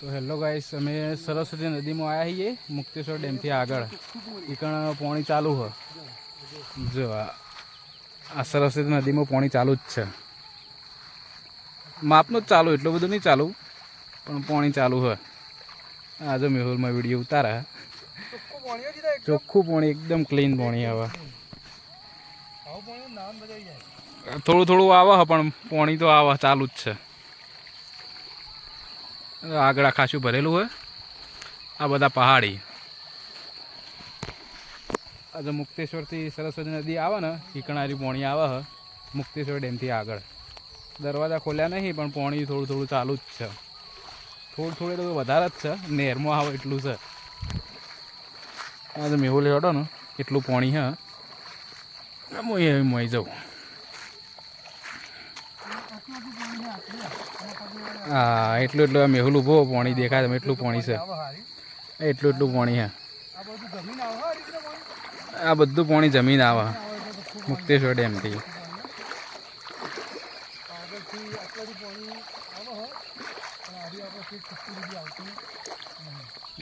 તો hello guys, અમે સરસ્વતી નદીમાં આવ્યા છીએ, મુક્તેશ્વર ડેમથી આગળ. એકણ પાણી ચાલુ હ. જો, આ સરસ્વતી નદીમાં પાણી ચાલુ જ છે. માપનું જ ચાલુ, એટલું બધું નહીં ચાલુ, પણ પાણી ચાલુ હ. આ જો મેહુલમાં વીડિયો ઉતારા. ચોખ્ખું પાણી, એકદમ ક્લીન પાણી આવે થોડું થોડું આવે પણ પાણી તો આવે, ચાલુ જ છે. આગળ ખાસું ભરેલું હોય. આ બધા પહાડી. આ જો મુક્તેશ્વરથી સરસ્વતી નદી આવે ને ચીકણારી પોણી આવે હ. મુક્તેશ્વર ડેમથી આગળ. દરવાજા ખોલ્યા નહીં, પણ પોણી થોડું થોડું ચાલુ જ છે. થોડું થોડું તો વધારે જ છે. નેરમાં આવે એટલું છે. આ તો મેહુલ હેડો ને, એટલું પોણી હે. હું એ મોઈ જાઉં હા, એટલું એટલું મેહુલ ઊભો પાણી દેખાય તમે એટલું પાણી છે. એટલું એટલું પાણી હે. આ બધું પાણી જમીન આવે. મુક્તેશ્વર ડેમથી.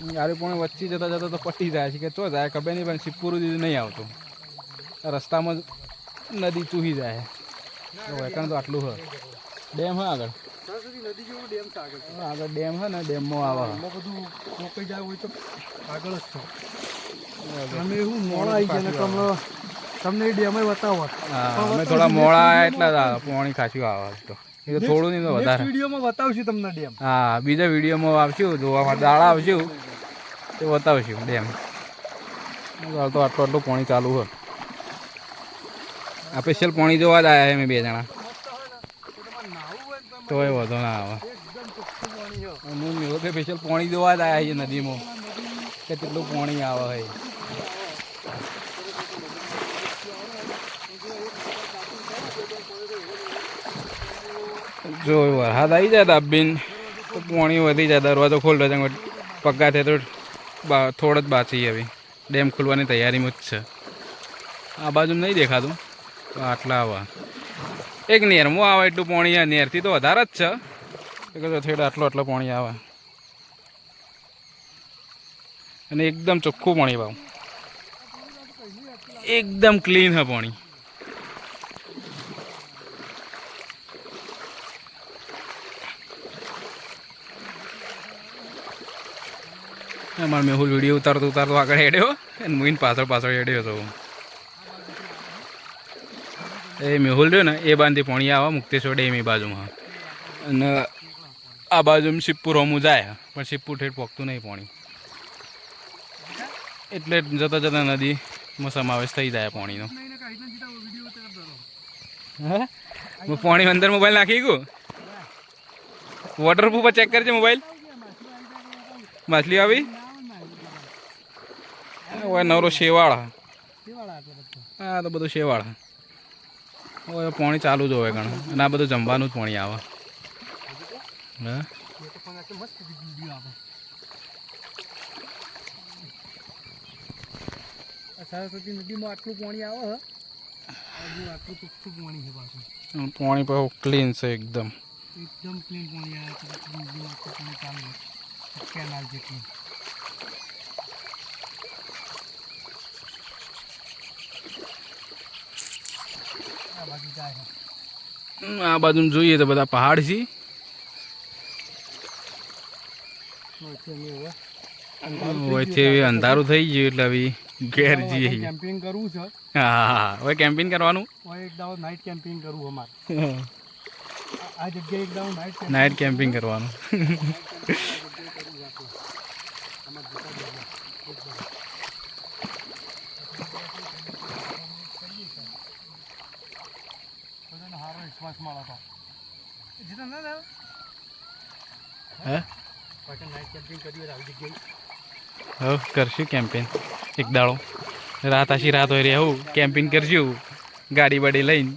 યાર પાણી વચ્ચે જતા જતા તો પટી જાય છે કે ચો જાય, ખબર નહીં, પણ સિપુરું સુધી નહીં આવતું. રસ્તામાં નદી ચૂહી જાય. વેકણ તો આટલું હ. ડેમ હે આગળ? નદી જેવું ડેમ છે આગળ. આગળ ડેમ હે ને ડેમમાં આવે આમાં બધું રોકાઈ જાય હોય તો આગળ જ છો. અમે એવું મોડા આવી ગયા તમને તમને એ ડેમે બતાવો અમે થોડા મોડા એટલા એટલે જ આ પાણી ખાસું આવે તો. એ તો થોડું નહીં તો વધારે. વિડીયોમાં બતાવશું તમને ડેમ. હા બીજા વિડીયોમાં આવશું જોવા માટે દાડા આવશું તે બતાવશું ડેમ. તો આટલું આટલું પાણી ચાલુ હોય આ સ્પેશિયલ પાણી જોવા જ આવ્યા અમે બે જણા. તો એ વધુ ના આવે. છે હું મેળો સ્પેશિયલ પાણી જોવા જ આવ્યા છીએ નદીમાં. કે કેટલું પાણી આવે છે. જો વરસાદ આવી જાય દાબીન તો પાણી વધી જાય. દરવાજો ખોલતો જાય પગા થાય તો થોડ જ બાચી હવે ડેમ ખોલવાની તૈયારીમાં જ છે. આ બાજુ નહીં દેખાતું. તો આટલા આવા. એક નેરમાં આવે એટલું પાણી નેરથી તો વધારે જ છે. તો થેડ આટલો આટલો પાણી આવે. અને એકદમ ચોખ્ખું પાણી ભાવ. એકદમ ક્લીન હે પાણી. મારે મેહુલ વીડિયો ઉતારતો ઉતારતો આગળ હેડ્યો, અને મુઈને પાછળ પાછળ હેડ્યો હતો એ મેહુલ રહ્યો ને, એ બાંધી પોણી આવે, મુક્તેશ્વર ડેમ એ બાજુમાં. અને આ બાજુ શિવપુર હોમું જાય, પણ શિવપુર ઠેઠ પોકતું નહીં પોણી. એટલે જતા જતા નદીમાં સમાવેશ થઈ જાય પાણીનો. હે? પાણી અંદર મોબાઈલ નાખી ગયું વોટરપ્રૂફ ચેક કરજે મોબાઈલ માછલી આવી? નવરો શેવાળા. હા, તો બધું શેવાળા. ઓય પાણી ચાલુ જ હોય ઘણું. અને આ બધું જમવાનું જ પાણી આવે. સરસ્વતી નદીમાં આટલું પાણી આવે આટલું ચોખ્ખું પાણી છે પાછું. પાણી ક્લીન છે એકદમ. એકદમ ક્લીન પાણી આવે છે. નદીમાં આટલું પાણી ચાલુ કેનાલ જેટલું. આ બાજુ જોઈએ તો બધા પહાડ છે વચ્ચે અંધારું થઈ ગયું એટલે હવે ઘેર જઈએ. કેમ્પિંગ કરવું છે. હા હવે કેમ્પિંગ કરવાનું? એક દાવ નાઇટ કેમ્પિંગ કરવું અમારે. આ- આ જગ્યાએ એક દાવ નાઇટ નાઇટ કેમ્પિંગ કરવાનું. મળે તો જીતા ના આવે હે? પાછળ નાઇટ કેમ્પિંગ કરીએ આવી જગ્યાએ. હવે કરશું કેમ્પિંગ એક દાડો. રાત આછી રાત હોય રહેવું કેમ્પિંગ કરશું. ગાડી બાડી લઈને.